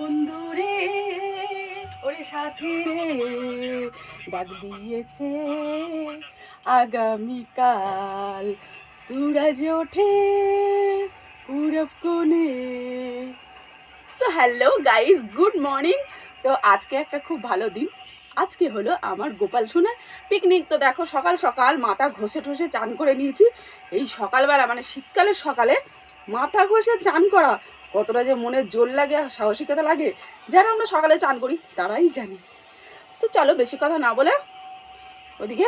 বন্ধু রে, ওরে রে দিয়েছে আগামীকাল। সূরজ ওঠে পূরব কোণে। So hello guys good morning তো আজকে একটা খুব ভালো দিন। আজকে হলো আমার গোপাল সোনার পিকনিক তো দেখো, সকাল সকাল মাথা ঘষে ঠসে চান করে নিয়েছি। এই সকালবেলা মানে শীতকালের সকালে মাথা ঘষে চান করা, কতটা যে মনে জোর লাগে আর সাহসিকতা লাগে, যারা আমরা সকালে চান করি, তারাই জানি। সে চলো, বেশি কথা না বলে ওদিকে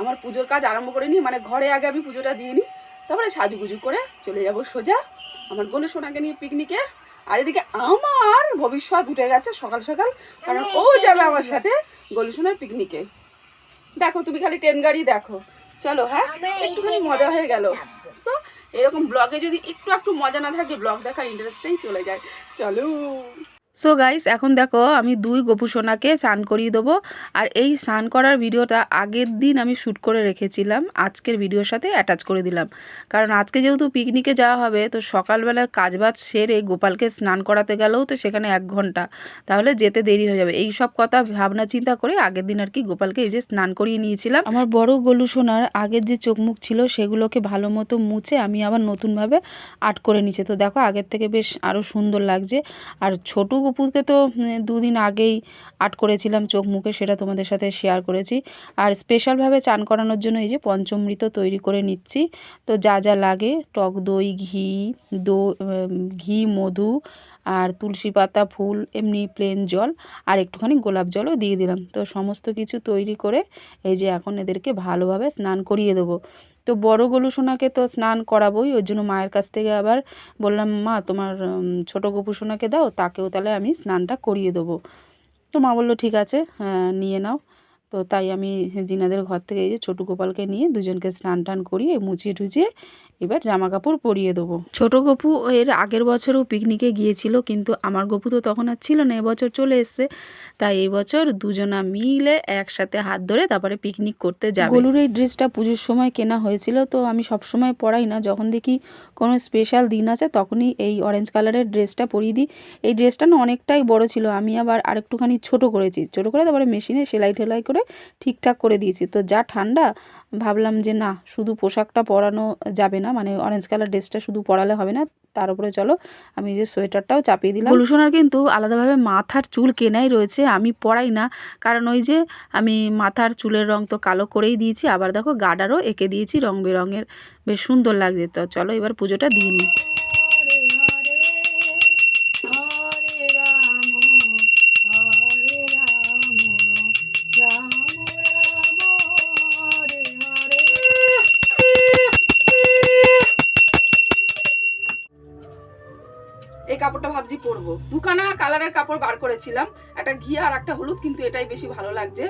আমার পুজোর কাজ আরম্ভ করে নিই। মানে ঘরে আগে আমি পুজোটা দিয়ে নিই। তারপরে সাজুগুজু করে চলে যাব সোজা। আমার গলু সোনাকে নিয়ে পিকনিকে আর এদিকে আমার ভবিষ্যৎ উঠে গেছে সকাল সকাল কারণ ও যাবে আমার সাথে গলু সোনার পিকনিকে দেখো তুমি খালি ট্রেন গাড়ি দেখো। চলো হ্যাঁ? একটুখানি মজা হয়ে গেল। সো এরকম ব্লগে যদি একটু একটু মজা না থাকে ব্লগ দেখার ইন্টারেস্টেই চলে যায়। চলো। সো গাইস এখন দেখো আমি দুই গোপু সোনাকে স্নান করিয়ে দেবো। আর এই স্নান করার ভিডিওটা আগের দিন আমি শ্যুট করে রেখেছিলাম। আজকের ভিডিওর সাথে অ্যাটাচ করে দিলাম। কারণ আজকে যেহেতু পিকনিকে যাওয়া হবে, তো সকালবেলা কাজবাজ সেরে গোপালকে স্নান করাতে গেলেও তো সেখানে এক ঘণ্টা। তাহলে যেতে দেরি হয়ে যাবে। এই সব কথা, ভাবনা, চিন্তা করে আগের দিন আর কি গোপালকে এই যে স্নান করিয়ে নিয়েছিলাম। আমার বড় গলু সোনার আগের যে চোখ মুখ ছিল, সেগুলোকে ভালো মতো মুছে আমি আবার নতুনভাবে আর্ট করে নিয়েছি। তো দেখো আগের থেকে বেশ আরও সুন্দর লাগছে। আর ছোটো গপুকে তো দুদিন আগেই আর্ট করেছিলাম চোখ মুখে, সেটা তোমাদের সাথে শেয়ার করেছি। আর স্পেশালভাবে চান করানোর জন্য এই যে পঞ্চমৃত তৈরি করে নিচ্ছি। তো যা যা লাগে, টক দই, ঘি, দো ঘি, মধু, আর তুলসী পাতা, ফুল, এমনি প্লেন জল, আর একটুখানি গোলাপ জলও দিয়ে দিলাম। তো সমস্ত কিছু তৈরি করে এই যে এখন এদেরকে ভালোভাবে স্নান করিয়ে দেবো। তো বড় গোলু সোনাকে তো স্নান করাবোই ওই জন্য মায়ের কাছ থেকে আবার বললাম মা তোমার ছোট গোপু সোনাকে দাও তাকেও তাহলে আমি স্নানটা করিয়ে দেবো। তো মা বলল ঠিক আছে হ্যাঁ, নিয়ে নাও। তো তাই আমি জিনাদের ঘর থেকে এই যে ছোটো গোপালকে নিয়ে দুজনকে স্নান টান করিয়ে মুছিয়ে টুচিয়ে এবার জামা কাপড় পরিয়ে দেবো। ছোট গপু এর আগের বছরও পিকনিকে গিয়েছিল কিন্তু আমার গপু তো তখন আর ছিল না এবছর চলে এসছে। তাই এই বছর দুজনা মিলে একসাথে হাত ধরে তারপরে পিকনিক করতে যাবে। গলুর এই ড্রেসটা পুজোর সময় কেনা হয়েছিল তো আমি সব সময় পরাই না। যখন দেখি কোনো স্পেশাল দিন আছে তখনই এই অরেঞ্জ কালারের ড্রেসটা পরিয়ে দিই। এই ড্রেসটা না অনেকটাই বড় ছিল আমি আবার আরেকটুখানি ছোট করেছি। ছোট করে তারপরে মেশিনে সেলাই টেলাই করে ঠিকঠাক করে দিয়েছি। তো যা ঠান্ডা, ভাবলাম যে না, শুধু পোশাকটা পরানো যাবে না মানে অরেঞ্জ কালার ড্রেসটা শুধু পরালে হবে না, তার উপরে চলো, আমি যে সোয়েটারটাও চাপিয়ে দিলাম। গুলুসোনার কিন্তু আলাদাভাবে মাথার চুল কেনাই রয়েছে, আমি পরাই না, কারণ ওই যে আমি মাথার চুলের রং তো কালো করেই দিয়েছি, আবার দেখো গাডারও এঁকে দিয়েছি রং বেরঙের, বেশ সুন্দর লাগছে। তো চলো এবার পুজোটা দিয়ে নিই। কাপড়টা ভাবছি পরবো। দুখানা কালারের কাপড় বার করেছিলাম। একটা ঘিয়া আর একটা হলুদ, কিন্তু এটাই বেশি ভালো লাগছে।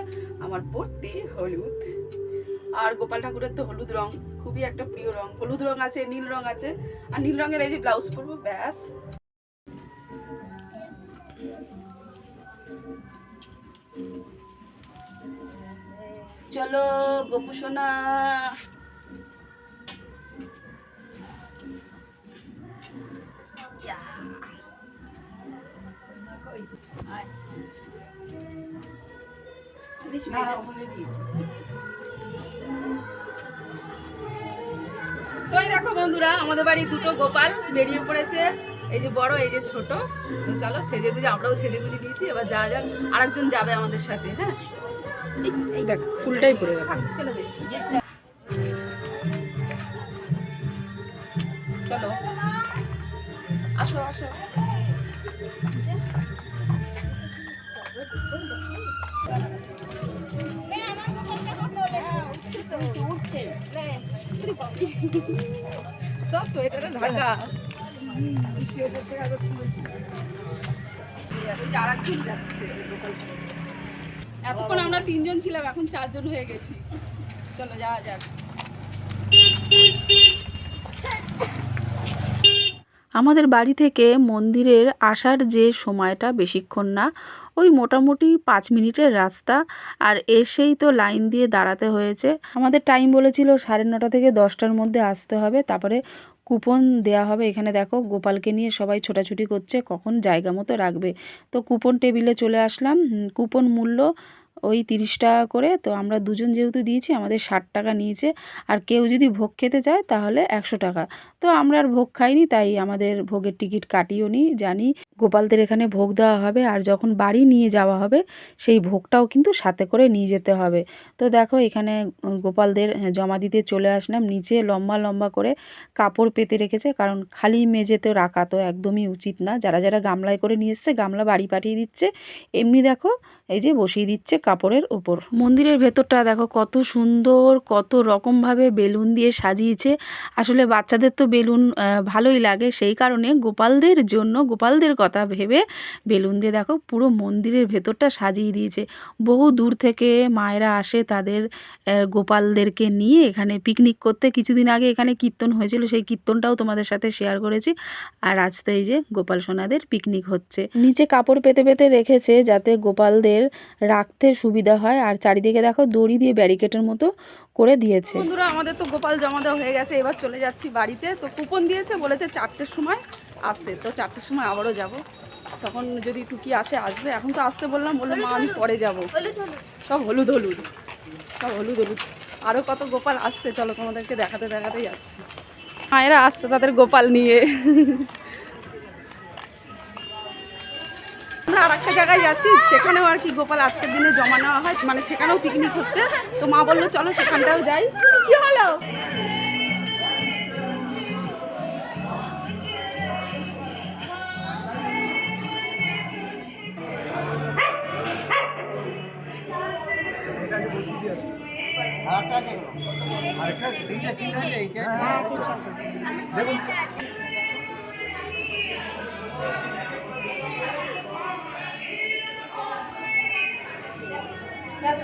আমার পরতে হলুদ। আর গোপাল ঠাকুরের তো হলুদ রং, খুবই একটা প্রিয় রং। হলুদ রং আছে, নীল রং আছে। আর নীল রঙের এই যে ব্লাউজ পরবো, ব্যাস। চলো গপু দিয়েছি। তো এই দেখো বন্ধুরা আমাদের বাড়ি দুটো গোপাল বেরিয়ে পড়েছে। এই যে বড় এই যে ছোট। তো চলো সেজে গুজে আমরাও সেজে গুজে নিয়েছি। এবার যা যাক আরেকজন যাবে আমাদের সাথে হ্যাঁ? এই- দেখ ফুলটাই পরে দে। চলো। আসো আসো। সব সোয়েটারে ঢাকা এতক্ষণ আমরা তিনজন ছিলাম, এখন চারজন হয়ে গেছি। চলো, যাওয়া যাক। আমাদের বাড়ি থেকে মন্দিরের আসার যে সময়টা বেশিক্ষণ না ওই মোটামুটি পাঁচ মিনিটের রাস্তা। আর এসেই তো লাইন দিয়ে দাঁড়াতে হয়েছে। আমাদের টাইম বলেছিল সাড়ে নটা থেকে দশটার মধ্যে আসতে হবে। তারপরে কুপন দেয়া হবে। এখানে দেখো গোপালকে নিয়ে সবাই ছোটাছুটি করছে, কখন জায়গা মতো রাখবে। তো কুপন টেবিলে চলে আসলাম। কুপন মূল্য ওই তিরিশ টাকা করে। তো আমরা দুজন যেহেতু দিয়েছি, আমাদের ষাট টাকা নিয়েছে। আর কেউ যদি ভোগ খেতে চায় তাহলে একশো টাকা। তো আমরা আর ভোগ খাইনি, তাই আমাদের ভোগের টিকিট কাটিও নি, জানি গোপালদের এখানে ভোগ দেওয়া হবে আর যখন বাড়ি নিয়ে যাওয়া হবে, সেই ভোগটাও কিন্তু সাথে করে নিয়ে যেতে হবে। তো দেখো এখানে গোপালদের জমা দিতে চলে আসলাম, নিচে লম্বা লম্বা করে কাপড় পেতে রেখেছে, কারণ খালি মেঝেতে রাখা তো একদমই উচিত না। যারা যারা গামলায় করে নিয়ে এসছে, গামলা বাড়ি পাঠিয়ে দিচ্ছে, এমনি দেখো এই যে বসিয়ে দিচ্ছে কাপড়ের ওপর। মন্দিরের ভেতরটা দেখো কত সুন্দর, কত রকমভাবে বেলুন দিয়ে সাজিয়েছে। আসলে বাচ্চাদের তো বেলুন ভালোই লাগে। সেই কারণে গোপালদের জন্য, গোপালদের কথা ভেবে বেলুন দিয়ে দেখো পুরো মন্দিরের ভেতরটা সাজিয়ে দিয়েছে। বহু দূর থেকে মায়েরা আসে তাদের গোপালদেরকে নিয়ে। এখানে পিকনিক করতে কিছুদিন আগে এখানে কীর্তন হয়েছিল, সেই কীর্তনটাও তোমাদের সাথে শেয়ার করেছি। আর আজ তো এই যে গোপাল সোনাদের পিকনিক হচ্ছে। নিচে কাপড় পেতে পেতে রেখেছে যাতে গোপালদের রাখতে সুবিধা হয়। আর চারিদিকে দেখো দড়ি দিয়ে ব্যারিকেডের মতো করে দিয়েছে। বন্ধুরা, আমাদের তো গোপাল জমা দেওয়া হয়ে গেছে, এবার চলে যাচ্ছি বাড়িতে। তো কুপন দিয়েছে, বলেছে চারটের সময় আসতে। তো চারটের সময় আবারও যাব। তখন যদি টুকি আসে, আসবে। এখন তো আসতে বললাম, বলল, মা, আমি পরে যাব। সব হলুদ হলুদ, সব হলুদ হলুদ। আরও কত গোপাল আসছে, চলো তোমাদেরকে দেখাতে দেখাতে যাচ্ছি। মায়েরা আসছে তাদের গোপাল নিয়ে। আমরা আর একটা জায়গায় যাচ্ছি সেখানেও আর কি গোপাল আজকের দিনে জমা নেওয়া হয় মানে সেখানেও পিকনিক হচ্ছে। তো মা বলল চলো সেখানটাও যাই। কি হলো?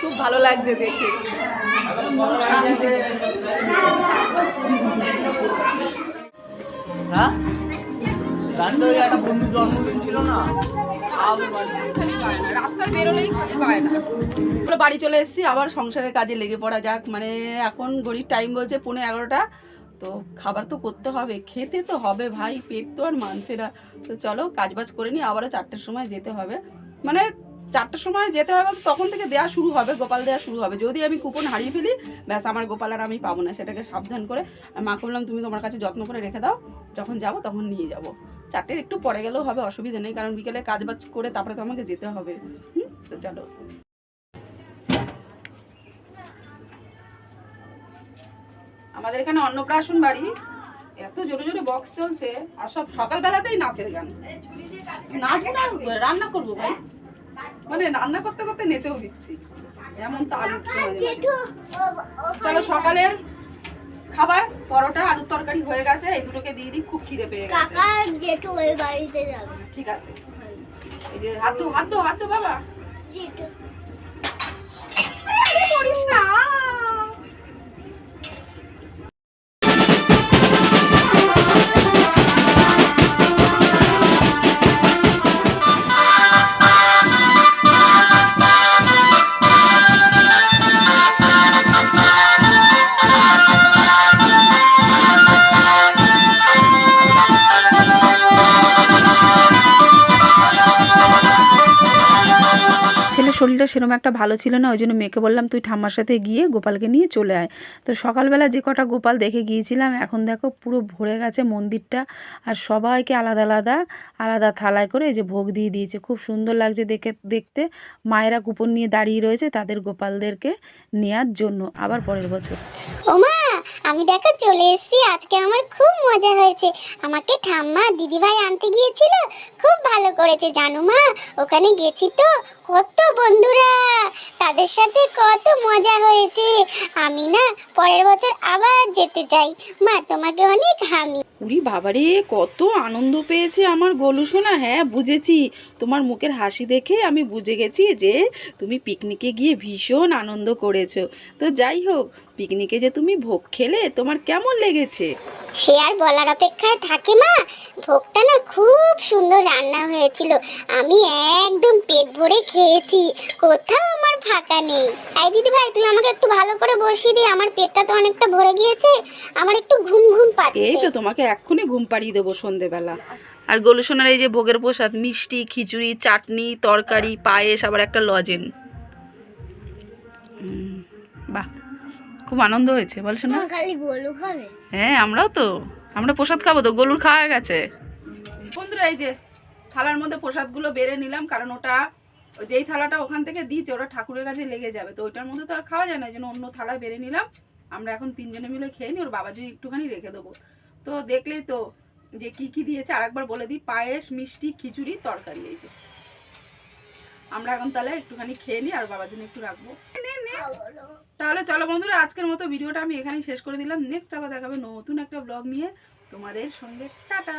খুব ভালো লাগছে দেখে। হ্যাঁ? জানতো যে একটা বন্ধুর জন্মদিন ছিল না? রাস্তায় বেরোলেই খালি পায় না। আমরা বাড়ি চলে এসেছি আবার সংসারের কাজে লেগে পড়া যাক। মানে এখন ঘড়ির টাইম বলছে পৌনে এগারোটা। তো খাবার তো করতে হবে খেতে তো হবে ভাই পেট তো আর মানছে না। তো চলো কাজবাজ করে নিই আবারও চারটের সময় যেতে হবে। মানে চারটের সময় যেতে হবে তখন থেকে দেওয়া শুরু হবে গোপাল দেওয়া শুরু হবে। যদি আমি কুপন হারিয়ে ফেলি ব্যাস আমার গোপাল আর আমি পাবো না। সেটাকে সাবধান করে মাকে বললাম তুমি তোমার কাছে যত্ন করে রেখে দাও। যখন যাব তখন নিয়ে যাব। চারটের একটু পরে গেলেও হবে অসুবিধা নেই কারণ বিকেলে কাজ বাজ করে তারপরে তো আমাকে যেতে হবে। হুম চলো। আমাদের এখানে অন্নপ্রাশন বাড়ি। এত জোরে জোরে বক্স চলছে আর সব সকালবেলাতেই নাচের গান। নাচ না রান্না করব ভাই। মানে রান্না করতে করতে নেচেও দিচ্ছি। এমন তো মাঝে। চলো সকালের খাবার পরোটা আলুর তরকারি হয়ে গেছে এই দুটোকে দিয়ে দিই খুব খিদে পেয়ে গেছে। কাকা জেঠু ওই বাড়িতে যাবে। ঠিক আছে। এই যে হাত দো হাত দো হাত বাবা। জেঠু। আরে, করিস না। শরীরটা সেরকম একটা ভালো ছিল না, ওই জন্য মেয়েকে বললাম, তুই ঠাম্মার সাথে গিয়ে গোপালকে নিয়ে চলে আয়। তো সকালবেলা যে কটা গোপাল দেখে গিয়েছিলাম, এখন দেখো পুরো ভরে গেছে মন্দিরটা, আর সবাইকে আলাদা আলাদা আলাদা থালায় করে এই যে ভোগ দিয়ে দিয়েছে। খুব সুন্দর লাগছে দেখে, দেখতে। মায়েরা কুপন নিয়ে দাঁড়িয়ে রয়েছে তাদের গোপালদেরকে নেয়ার জন্য, আবার পরের বছর। আমি দেখো চলে এসেছি, আজকে আমার খুব মজা হয়েছে। আমাকে ঠাম্মা দিদিভাই আনতে গিয়েছিল, খুব ভালো করেছে, জানো মা? ওখানে গেছি তো কত বন্ধুরা, তাদের সাথে কত মজা হয়েছে। আমি না পরের বছর আবার যেতে চাই। মা, তোমাকে অনেক হামি। উরি বাবারে, কত আনন্দ পেয়েছে আমার গোলু সোনা। হ্যাঁ বুঝেছি। তোমার মুখের হাসি দেখে আমি বুঝে গেছি যে তুমি পিকনিকে গিয়ে ভীষণ আনন্দ করেছ। তো যাই হোক, পিকনিকে যে তুমি ভোগ খেলে তোমার কেমন লেগেছে? সে আর বলার অপেক্ষায় থাকে মা। ভোগটা না খুব সুন্দর রান্না হয়েছিল। আমি একদম পেট ভরে খেয়েছি। কোথাও আমার ফাঁকা নেই। এই দিদি ভাই তুই আমাকে একটু ভালো করে বসিয়ে দে। আমার পেটটা তো অনেকটা ভরে গিয়েছে। আমার একটু ঘুম ঘুম পাচ্ছে। এই তো তোমাকে এক্ষুনি ঘুম পাড়িয়ে দেবো সন্ধেবেলা। আর গোলু সোনার এই যে ভোগের প্রসাদ, মিষ্টি, খিচুড়ি, চাটনি, তরকারি, পায়েস, আবার একটা লজেন। বাহ। খুব আনন্দ হয়েছে বল শোনা। খালি বলু খাবে। হ্যাঁ আমরাও তো। আমরা প্রসাদ খাব তো গলুর খাওয়া গেছে। বন্ধুরা এই যে থালার মধ্যে প্রসাদগুলো বেড়ে নিলাম কারণ ওটা ওই যেই থালাটা ওখান থেকে দিয়েছে ওটা ঠাকুরের কাছে লেগে যাবে। তো ওইটার মধ্যে তো আর খাওয়া যায় না ওই জন্য অন্য থালায় বেড়ে নিলাম। আমরা এখন তিনজনে মিলে খেয়ে নিই ওর বাবা যদি একটুখানি রেখে দেবো। তো দেখলেই তো যে কি কি দিয়েছে আরেকবার বলে দিই পায়েস মিষ্টি খিচুড়ি তরকারি এই যে। আমরা এখন তাহলে একটুখানি খেয়ে নিই আর বাবার জন্য একটু রাখব। তাহলে চলো বন্ধুরা, আজকের মতো ভিডিওটা আমি এখানেই শেষ করে দিলাম। নেক্সট আবার দেখাবে নতুন একটা ব্লগ নিয়ে। তোমাদের সঙ্গে, টাটা!